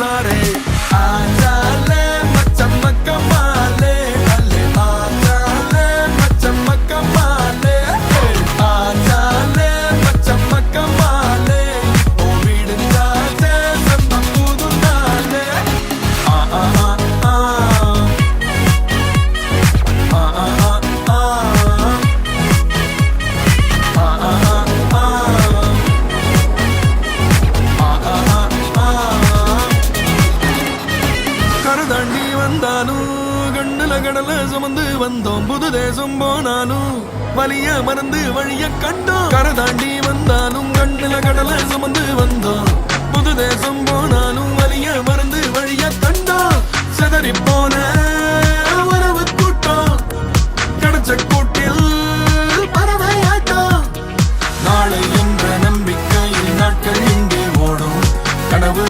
sorry கருதாண்டி வந்தாலும் கண்ணுல கடல சுமந்து வந்தோம் புது தேசம் போனாலும் வலிய மறந்து வழிய கண்டோம். கரதாண்டி வந்தாலும் கண்ணுல கடல சுமந்து வந்தோம் புது தேசம் போனாலும் வலிய மறந்து வழிய கண்டோம். செதறி போன